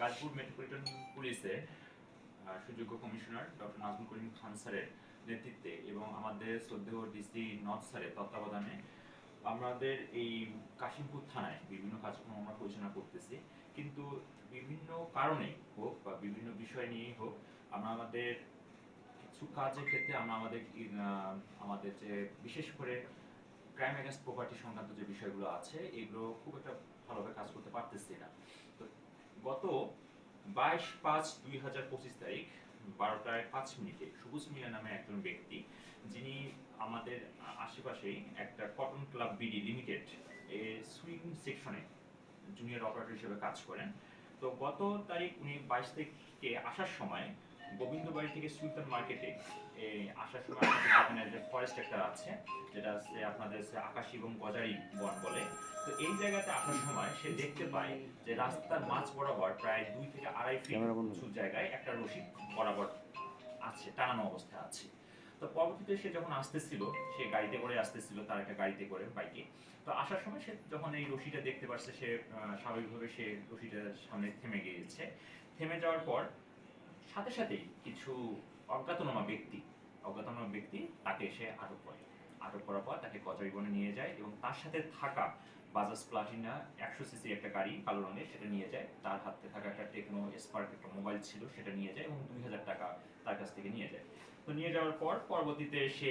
Gazipur metropolitan পুলিশের সুযোগ্য commissioner doctor Nazmul Karim Khan স্যারের নেতৃত্বে এবং আমাদের শ্রদ্ধেয় ডিসি নর্থ স্যারের তত্ত্বাবধানে আমাদের এই কাশিমপুর থানায় বিভিন্ন কাজকর্ম আমরা পরিচালনা করতেছি। কিন্তু বিভিন্ন কারণে হোক বা বিভিন্ন বিষয় নিয়েই হোক, আমরা আমাদের কিছু কাজের ক্ষেত্রে আমরা আমাদের আমাদের যে বিশেষ করে ক্রাইম অ্যাগেন্স্ট প্রপার্টি সংক্রান্ত যে বিষয়গুলো আছে, এগুলো খুব একটা ভালোভাবে কাজ করতে পারতেছি না। গত বাইশ পাঁচ দুই হাজার পঁচিশ তারিখ বারোটায় পাঁচ মিনিটে সবুজ মিয়া নামে একজন ব্যক্তি, যিনি আমাদের আশেপাশেই একটা কটন ক্লাব বিডি লিমিটেড এ সুইং সেকশনে জুনিয়র অপারেটর হিসেবে কাজ করেন। তো গত তারিখ উনি বাইশ তারিখে আসার সময় গোবিন্দবাড়ি থেকে সুলতান মার্কেটে আসার সময় আপনাদের যে ফরেস্ট একটা আছে যেটা হচ্ছে আপনাদের আকাশী এবং গজারি বন বলে তো এই জায়গাতে আসার সময় সে দেখতে পায় যে রাস্তার মাঝ বরাবর প্রায় দুই থেকে আড়াই ফিট উঁচু জায়গায় একটা রশি বরাবর আছে টানানো অবস্থা আছে। তো পরবর্তীতে সে যখন আসতেছিল সে গাড়িতে করে আসতেছিল তার একটা গাড়িতে করে বাইকে। তো আসার সময় সে যখন এই রশিটা দেখতে পারছে সে স্বাভাবিকভাবে সে রশিটার সামনে থেমে গিয়েছে। থেমে যাওয়ার পর সাথে সাথেই কিছু অজ্ঞাতনামা ব্যক্তি অজ্ঞাতনামা ব্যক্তি তাকে এসে আটক করে। আটক করার পর তাকে কচারিবনে নিয়ে যায় এবং তার সাথে থাকা বাজাজ প্লাটিনা একশো সিসি একটা গাড়ি কালো রঙের সেটা নিয়ে যায়। তার হাতে থাকা একটা টেকনো স্পার্ক, একটা মোবাইল ছিল সেটা নিয়ে যায় এবং দুই হাজার টাকা তার কাছ থেকে নিয়ে যায়। তো নিয়ে যাওয়ার পর পরবর্তীতে সে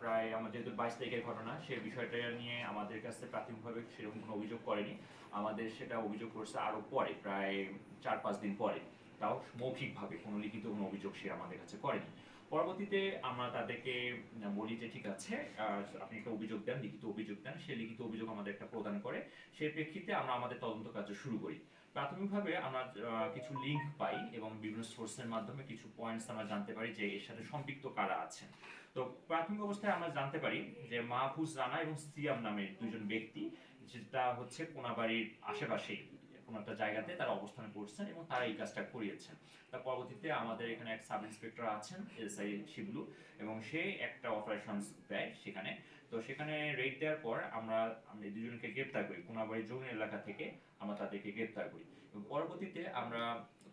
প্রায় আমার যেহেতু বাইশ তারিখের ঘটনা, সে বিষয়টা নিয়ে আমাদের কাছে প্রাথমিকভাবে সেরকম কোনো অভিযোগ করেনি। আমাদের সেটা অভিযোগ করছে আরও পরে, প্রায় চার পাঁচ দিন পরে। তাও মৌখিকভাবে, কোনো লিখিত কোনো অভিযোগ সে আমাদের কাছে করেনি। পরবর্তীতে আমরা তাদেরকে বলি যে ঠিক আছে আপনি একটা অভিযোগ দেন, লিখিত অভিযোগ দেন, সে লিখিত অভিযোগ আমাদের একটা প্রদান করে। সেই প্রেক্ষিতে আমরা আমাদের তদন্ত কার্য শুরু করি। প্রাথমিকভাবে আমরা কিছু লিংক পাই এবং বিভিন্ন সোর্সের মাধ্যমে কিছু পয়েন্টস আমরা জানতে পারি যে এর সাথে সম্পৃক্ত কারা আছেন। তো প্রাথমিক অবস্থায় আমরা জানতে পারি যে মাহফুজ রানা এবং সিয়াম নামের দুজন ব্যক্তি, যেটা হচ্ছে কোনাবাড়ির আশেপাশেই কোনো একটা জায়গাতে তারা অবস্থান করছেন এবং তারা এই কাজটা করিয়েছেন। তার পরবর্তীতে আমাদের এখানে এক সাব ইন্সপেক্টর আছেন এসআই শিবলু, এবং সে একটা অপারেশন দেয় সেখানে। তো সেখানে রেড দেওয়ার পর আমরা আমরা দুজনকে গ্রেপ্তার করি। কোনাবাড়ি জমি এলাকা থেকে আমরা তাদেরকে গ্রেপ্তার করি। পরবর্তীতে আমরা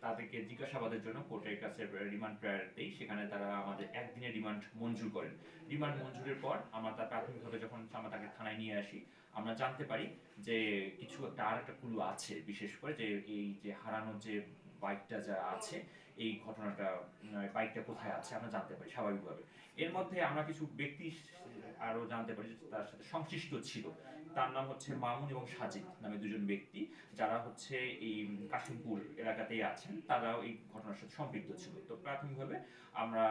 তাদেরকে জিজ্ঞাসাবাদের জন্য কোর্টের কাছে রিমান্ড প্রেয়ার দেই। সেখানে তারা আমাদের একদিনের রিমান্ড মঞ্জুর করেন। রিমান্ড মঞ্জুরের পর আমরা তার প্রাথমিকভাবে যখন আমরা তাকে থানায় নিয়ে আসি, আমরা জানতে পারি যে কিছু একটা আর একটা ক্লু আছে, বিশেষ করে যে এই যে হারানোর যে বাইকটা যা আছে, এই ঘটনাটা বাইকটা কোথায় আছে আমরা জানতে পারি স্বাভাবিকভাবে। এর মধ্যে আমরা কিছু ব্যক্তি আরও জানতে পারি তার সাথে সংশ্লিষ্ট ছিল। তার নাম হচ্ছে মামুন এবং সাজিদ নামে দুজন ব্যক্তি। যারা হচ্ছে এই কাশিমপুর এলাকাতেই আছেন, তারাও এই ঘটনার সাথে সম্পৃক্ত ছিল। তো প্রাথমিকভাবে আমরা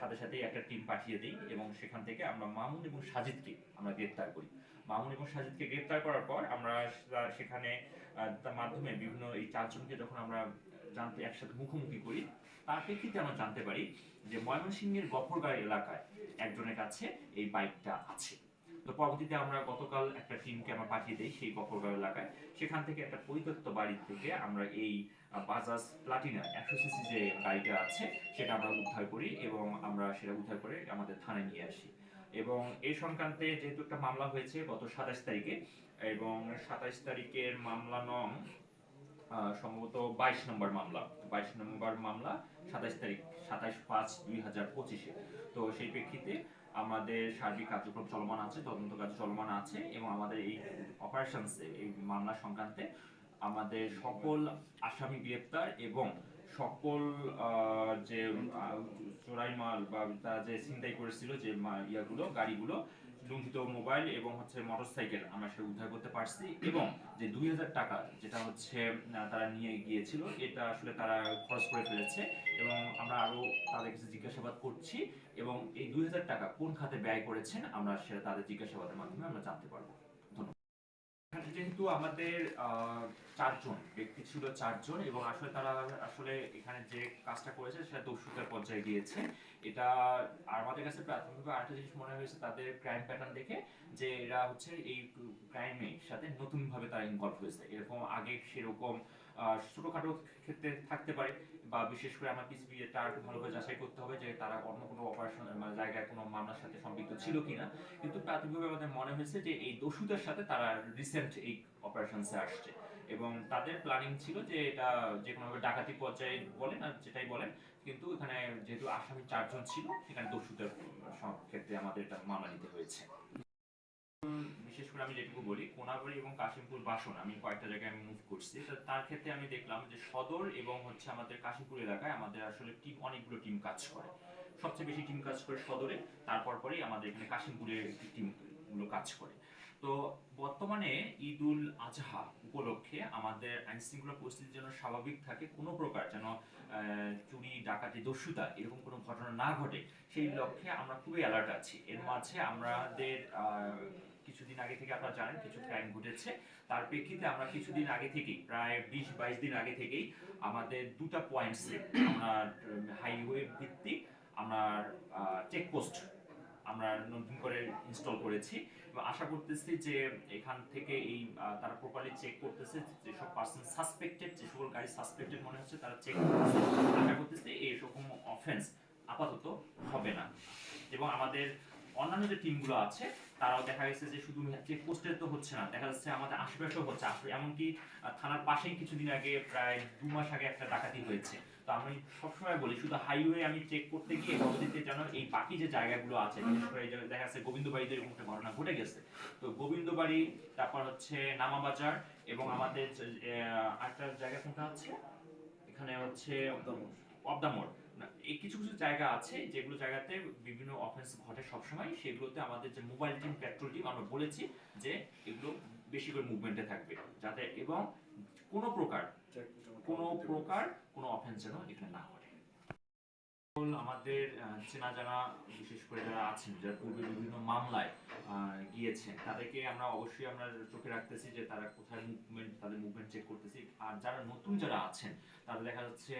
সাথে সাথেই একটা টিম পাঠিয়ে দিই এবং সেখান থেকে আমরা মামুন এবং সাজিদকে আমরা গ্রেপ্তার করি। মামুন এবং সাজিদকে গ্রেপ্তার করার পর আমরা সেখানে তার মাধ্যমে বিভিন্ন এই চারজনকে যখন আমরা জানতে একসাথে মুখোমুখি করি। তার প্রেক্ষিতে আমরা জানতে পারি যে ময়মনসিংহের গফরগাঁও এলাকায় একজনের কাছে এই বাইকটা আছে। তো পরবর্তীতে আমরা গতকাল একটা টিমকে আমরা পাঠিয়ে দিই সেই গফরগাঁও এলাকায়। সেখান থেকে একটা পরিত্যক্ত বাড়ি থেকে আমরা এই বাজাজ প্লাটিনা একশো সিসি যে গাড়িটা আছে, সেটা আমরা উদ্ধার করি এবং আমরা সেটা উদ্ধার করে আমাদের থানায় নিয়ে আসি। এবং এই সংক্রান্তে যেহেতু একটা মামলা হয়েছে গত সাতাশ তারিখে, এবং সাতাশ তারিখের মামলা নং সম্ভবত বাইশ নম্বর মামলা। বাইশ নম্বর মামলা সাতাশ তারিখ সাতাশ পাঁচ দুই হাজার পঁচিশে। তো সেই প্রেক্ষিতে আমাদের সার্বিক কার্যক্রম চলমান আছে, তদন্ত কাজ চলমান আছে এবং আমাদের এই অপারেশনসে এই মামলা সংক্রান্তে আমাদের সকল আসামি গ্রেপ্তার এবং সকল যে চোরাই মাল বা তারা যে ছিনতাই করেছিল যে ইয়াগুলো, গাড়িগুলো লুণ্ঠিত মোবাইল এবং হচ্ছে মোটরসাইকেল আমরা সেটা উদ্ধার করতে পারছি এবং যে দুই হাজার টাকা যেটা হচ্ছে তারা নিয়ে গিয়েছিল, এটা আসলে তারা খরচ করে ফেলেছে এবং আমরা আরও তাদের কাছে জিজ্ঞাসাবাদ করছি এবং এই দুই হাজার টাকা কোন খাতে ব্যয় করেছেন, আমরা সেটা তাদের জিজ্ঞাসাবাদের মাধ্যমে আমরা জানতে পারব। যেহেতু আমাদের চারজন, ব্যক্তি ছিল চারজন এবং আসলে তারা আসলে এখানে যে কাজটা করেছে সেটা দস্যুতার পর্যায়ে গিয়েছে। এটা আমাদের কাছে প্রাথমিকভাবে আরেকটা জিনিস মনে হয়েছে তাদের ক্রাইম প্যাটার্ন দেখে, যে এরা হচ্ছে এই ক্রাইমের সাথে নতুন ভাবে তারা ইনভলভ হয়েছে। এরকম আগে সেরকম ছোটখাটো ক্ষেত্রে থাকতে পারে বা বিশেষ করে আমার পিসিবি এটা আর ভালোভাবে যাচাই করতে হবে যে তারা অন্য কোনো অপারেশন জায়গায় কোনো মামলার সাথে সম্পৃক্ত ছিল কিনা। কিন্তু প্রাথমিকভাবে আমাদের মনে হয়েছে যে এই দস্যুদের সাথে তারা রিসেন্ট এই অপারেশনসে আসছে। এবং তাদের প্ল্যানিং ছিল যে এটা যে কোনোভাবে ডাকাতি পর্যায়ে বলেন আর যেটাই বলেন, কিন্তু এখানে যেহেতু আসামি চারজন ছিল সেখানে দস্যুদের সব ক্ষেত্রে আমাদের এটা মামলা নিতে হয়েছে। বিশেষ করে আমি যেটুকু বলি, কোনাবাড়ি এবং কাশিমপুর বাসন, আমি কয়েকটা জায়গায় আমি মুভ করছি। তার ক্ষেত্রে আমি দেখলাম যে সদর এবং হচ্ছে আমাদের কাশিমপুর এলাকায় আমাদের আসলে টিম অনেকগুলো টিম কাজ করে। সবচেয়ে বেশি টিম কাজ করে সদরে, তারপর পরেই আমাদের এখানে কাশিমপুরে টিমগুলো কাজ করে। তো বর্তমানে ঈদুল আজহা উপলক্ষে আমাদের আইন শৃঙ্খলা পরিস্থিতি যেন স্বাভাবিক থাকে, কোনো প্রকার যেন চুরি, ডাকাতি, দস্যুতা এরকম কোনো ঘটনা না ঘটে, সেই লক্ষ্যে আমরা খুবই অ্যালার্ট আছি। এর মাঝে আমাদের কিছুদিন আগে থেকে আপনারা জানেন, কিছু ক্রাইম ঘটেছে। তার প্রেক্ষিতে আমরা কিছুদিন আগে থেকেই, প্রায় বিশ, বাইশ দিন আগে থেকেই আমাদের দুটা পয়েন্টসে আমরা হাইওয়ে ভিত্তিক আমরা চেকপোস্ট আমরা নতুন করে ইনস্টল করেছি। আশা করতেছি যে এখান থেকে এই তারা প্রপারলি চেক করতেছে যেসব পার্সন সাসপেক্টেড যে সকল গাড়ি সাসপেক্টেড মনে হচ্ছে তারা চেক করতেছে। আশা করতেছি এইরকম অফেন্স আপাতত হবে না। এবং আমাদের অন্যান্য যে টিমগুলো আছে তারাও দেখা গেছে যে শুধু চেক পোস্টে তো হচ্ছে না দেখা যাচ্ছে আমাদের আশেপাশেও হচ্ছে। আসলে এমনকি থানার পাশেই কিছুদিন আগে প্রায় দু মাস আগে একটা ডাকাতি হয়েছে। তো আমি সবসময় বলি শুধু হাইওয়ে আমি চেক করতে গিয়ে পরবর্তীতে যেন এই বাকি যে জায়গাগুলো আছে বিশেষ করে দেখা যাচ্ছে গোবিন্দবাড়িতে এরকম একটা ঘটনা ঘটে গেছে। তো গোবিন্দবাড়ি তারপর হচ্ছে নামাবাজার এবং আমাদের আরেকটা জায়গা কোনটা আছে? এখানে হচ্ছে অবদামোড়। কিছু জায়গা আছে যেগুলো জায়গাতে বিভিন্ন অফেন্স ঘটে সবসময় সেগুলোতে আমাদের যে মোবাইল টিম পেট্রোল টিম আমরা বলেছি যে এগুলো বেশি করে মুভমেন্টে থাকবে। যাতে এবং কোনো প্রকার কোনো প্রকার কোনো অফেন্স যেন এখানে না ঘটে। আমাদের চেনা জানা, বিশেষ করে যারা আছেন, যারা পূর্বে বিভিন্ন মামলায় গিয়েছেন, তাদেরকে আমরা অবশ্যই আমরা চোখে রাখতেছি যে তারা কোথায় মুভমেন্ট তাদের মুভমেন্ট চেক করতেছি। আর যারা নতুন যারা আছেন দেখা যাচ্ছে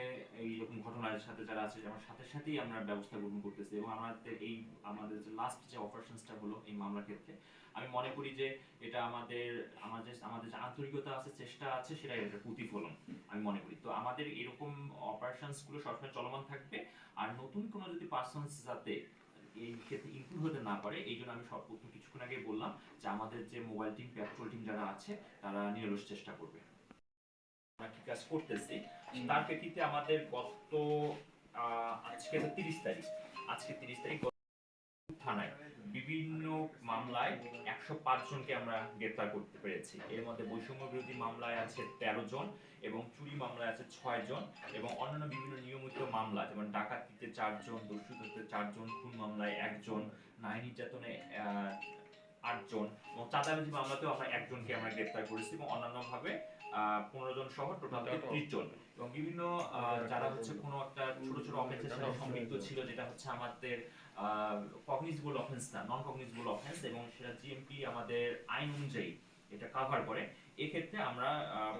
এইরকম ঘটনার সাথে যারা আছে সাথে সাথেই আমরা ব্যবস্থা গ্রহণ করতেছি এবং আমাদের এই, আমাদের যে লাস্ট যে অপারেশনসটা হলো এই মামলার ক্ষেত্রে, আমি মনে করি যে এটা আমাদের আমাদের আমাদের যে আন্তরিকতা আছে, চেষ্টা আছে সেটা এটা প্রতিফলন, আমি মনে করি। তো আমাদের এরকম অপারেশনসগুলো সবসময় চলমান থাকবে আর নতুন কোনো যদি পার্সনস যাতে এই ক্ষেত্রে ইনক্লুড হতে না পারে এই জন্য আমি সব প্রথম কিছুক্ষণ আগে বললাম যে আমাদের যে মোবাইল টিম পেট্রোল টিম যারা আছে তারা নিরলস চেষ্টা করবে। আমরা কি কাজ করতেছি? তার প্রেক্ষিতে আমাদের গত আজকে তিরিশ তারিখ। আজকে তিরিশ তারিখ থানায়। বিভিন্ন মামলায় একশো পাঁচ জনকে আমরা গ্রেপ্তার করতে পেরেছি। এর মধ্যে বৈষম্য বিরোধী মামলায় আছে তেরো জন এবং চুরি মামলায় আছে ছয় জন এবং অন্যান্য বিভিন্ন নিয়মিত মামলা, যেমন ডাকাতিতে চারজন দস্যুতে চারজন, খুন মামলায় একজন, নারী নির্যাতনে আটজন এবং চাঁদাবাজি মামলাতেও আমরা একজনকে আমরা গ্রেপ্তার করেছি এবং অন্যান্য ভাবে পনেরো জন সহ টোটাল ত্রিশ জন এবং বিভিন্ন যারা হচ্ছে কোনো একটা ছোট ছোট অফেন্সের সাথে সম্পৃক্ত ছিল যেটা হচ্ছে আমাদের কগনিজবল অফেন্স না নন কগনিজবল অফেন্স এবং সেটা জিএমপি আমাদের আইন অনুযায়ী এটা কাভার করে। এক্ষেত্রে আমরা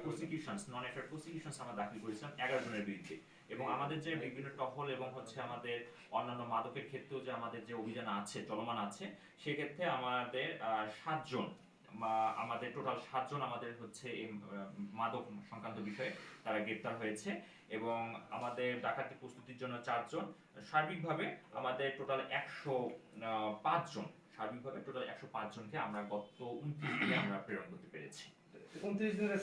প্রসিকিউশনস নন এফআর প্রসিকিউশনস আমরা দাখিল করেছিলাম এগারো জনের বিরুদ্ধে। এবং আমাদের যে বিভিন্ন টহল এবং হচ্ছে আমাদের অন্যান্য মাদকের ক্ষেত্রেও যে আমাদের যে অভিযান আছে, চলমান আছে, সেক্ষেত্রে আমাদের সাতজন আমাদের টোটাল সাতজন আমাদের হচ্ছে এই মাদক সংক্রান্ত বিষয়ে তারা গ্রেপ্তার হয়েছে। এবং আমাদের ডাকাতি প্রস্তুতির জন্য চারজন, সার্বিকভাবে আমাদের টোটাল একশো পাঁচজন, সার্বিকভাবে টোটাল একশো পাঁচ জনকে আমরা গত উনত্রিশ দিনে আমরা প্রেরণ করতে পেরেছি। উনত্রিশ দিনের